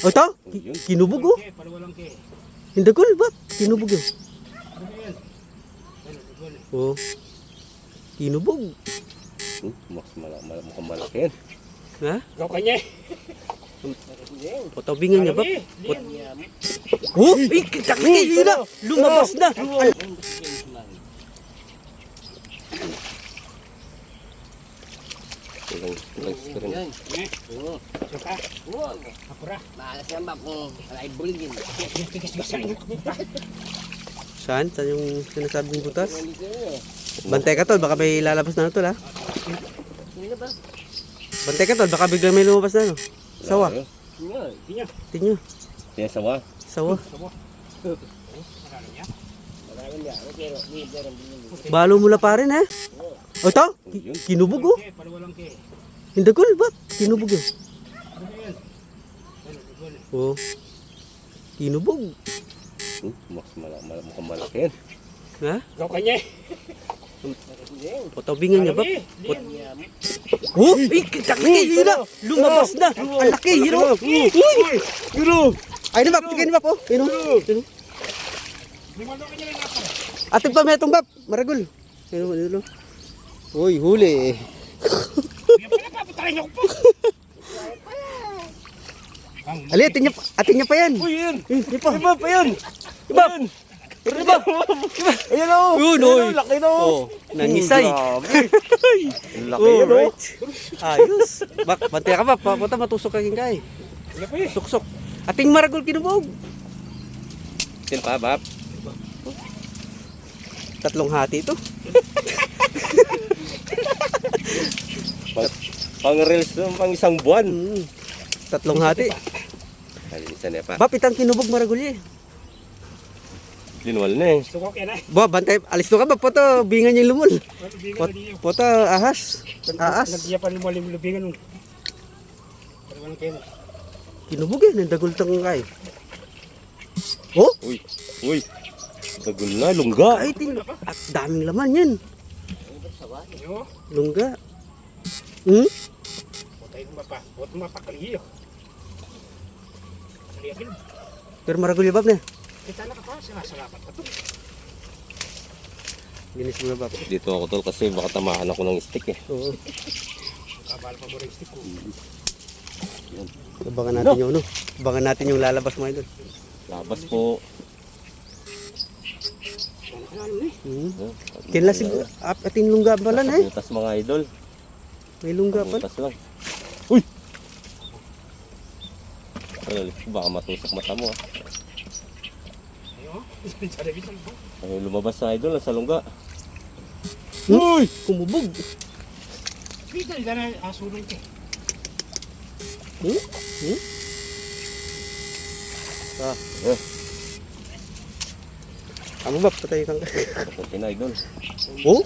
O ito? Ki-. Kinubog oh. Ke, palawalang ke. Hindi ko ba? Kinubog yun. Ano yan? Ano, na. Oh. Kinubog. Hmm, mas mala, mala, mukhang malaki yan. Ha? Ikaw kanya eh. Patawbingan niya ba? Eh? Liam. Oh! Ay! Kakakay! Yun na! Lumabas na! Yan. Eh, Oo. suka. Huwag. Apura. Maalas yan ba kung alay bulgin. Tigas-gasan. Saan? Saan yung sinasabi ng butas? Bantay ka tol, baka may lalabas na tol ha. Sino ba? Bantay ka tol, baka biglang may lumabas na no. Sawa. Tingnan. Tingnan. Yan, sawa. Sawa. Din. Balo mula pa rin ha. O ito? Ki- Yun. Kinubog oh. Ko ba? Kinubog yun. Na. Oh. Kinubog. Hmm, mas mala, mala, mukhang malaki yan. Ha? Ikaw kanya eh. Patawbingan niya ba? Eh? Liam. Oh! Ay! Kakakay! Yun na! Lumabas na! Ang laki! Yun o! Uy! Yun o! Ay na bap! Tigay ni oh! Yun o! Yun o! Ating pa metong bap! Maragol! Yun o! Yun o! Uy! Huli! Hindi papatayin ako po. Ali! Atin niya, atin niya pa yan! Uy, yan! Yun pa! Iba pa yan! Iba! Iba! Ayan o! Yun oy! Laki na o! Oh! Nangisay! Laki yan o! Ayos! Bak! Bantay ka ba? Papunta matusok ka kay Hindi pa eh. Suksok! Ating maragol kinubog! Tin pa, bab. Tatlong hati ito. Pang, reels naman, pang isang buwan. Mm. Tatlong hati. Alisan niya pa. Bap! Itang kinubog maragol eh! Linwal na eh. Sukok yan eh. Ba, bantay, alis to ka ba? Poto, bingan yung lumul. Pot, poto, ahas. Aas. Nagdiya pa ni Malim Lubingan nun. Palawalang ke mo. Kinubog eh, nandagol tang kay. Oh, Uy, uy. Dagol na, lungga. ay, tin, at daming laman yan. Lungga. Hmm? Putay mo pa. Putay mo pa kaliyo. Kaliyo. Pero maragol yung bab na. Kita na ka pa. Sinasalapat pa to. Ginis mo na bab. Dito ako tol kasi baka tamaan ako ng stick eh. Oo. Kabal pa mo rin stick ko. Abangan natin yung ano. Abangan natin yung lalabas mo idol. Labas po. Hmm. Huh? Kinla sig ap atin lungga pala na eh. Butas mga idol. May lungga pala. Butas lang. Uy! Ano, baka matusok mata mo ah. Ay, lumabas na idol, nasa lungga. Uy! Kumubog. Kita nila na asulong ke. Hmm? Hmm? Ah, Eh, amo bab, patay kang. kapunti na idol. Oh?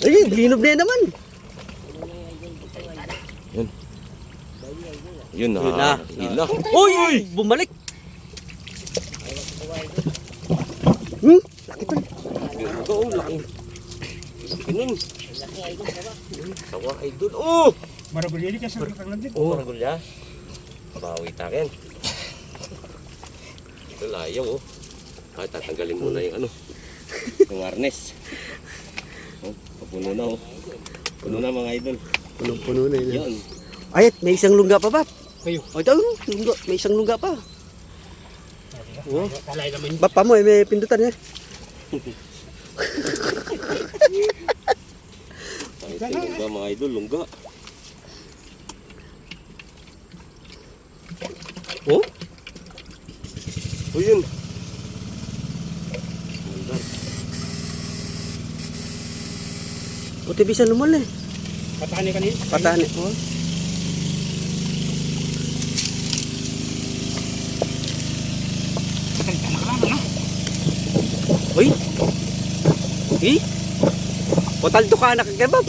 Ay, linog na yan naman. Yun na. Yun na. Hila. Uy! Bumalik! Hmm? Laki to. Ito, oh, laki. Laki nun. Sawa idol. Oh! Maragulili ka sa kang nandito. Oh, parang gulya. Bawi takin. Ito layaw oh. Ay, tatanggalin muna yung ano. Yung harness. Oh, papuno na oh. Puno na mga idol. Punong-puno na yun. Yan. Ay, may isang lungga pa ba? Kayo. O ito, lungga. May isang lungga pa. Oh. Bapa mo, eh, may pindutan eh. Ay, ito lungga mga idol, lungga. Oh? O yun. Puti bisa lumol eh. Patahan ni kanin. Patahan eh. Oh. Uy! Uy! Potal to ka nakakebab.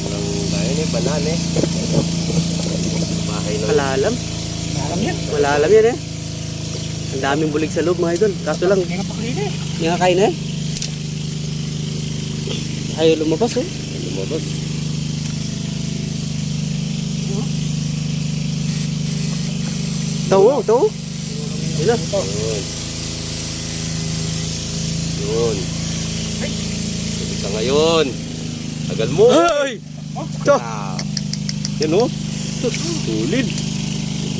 Walang bayan eh, banan eh. Bahay ng Malalam. Alam yan. Malalam yan eh. Ang daming bulig sa loob mga idol. Kaso lang, Hindi nga pa kanina eh. hindi nga kain eh. Ayaw lumabas eh. lumabas. Tawo, tawo. Ayun Yun. Yun. Isa ngayon. Tagal mo. Ay! Ito. Ah. Yan o. Tulid.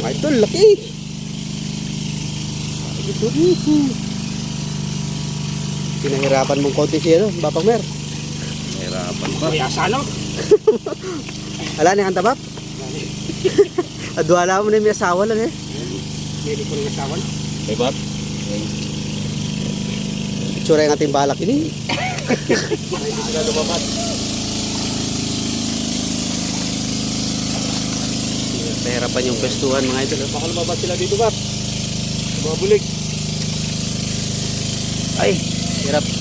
Ay, ito, laki. Pinahirapan mong konti siya, no? Bapang mer. Mahirapan pa. Kaya sana. Ala ni hanta bap. Adwala mo na yung may asawa lang eh. Hindi ko rin nasawan. May bat? Itsura yung ating balak ini. Hindi sila lumabat. Nahirapan yung pestuhan mga idol. Baka lumabat sila dito, bat. Mga bulig. Ay, hirap.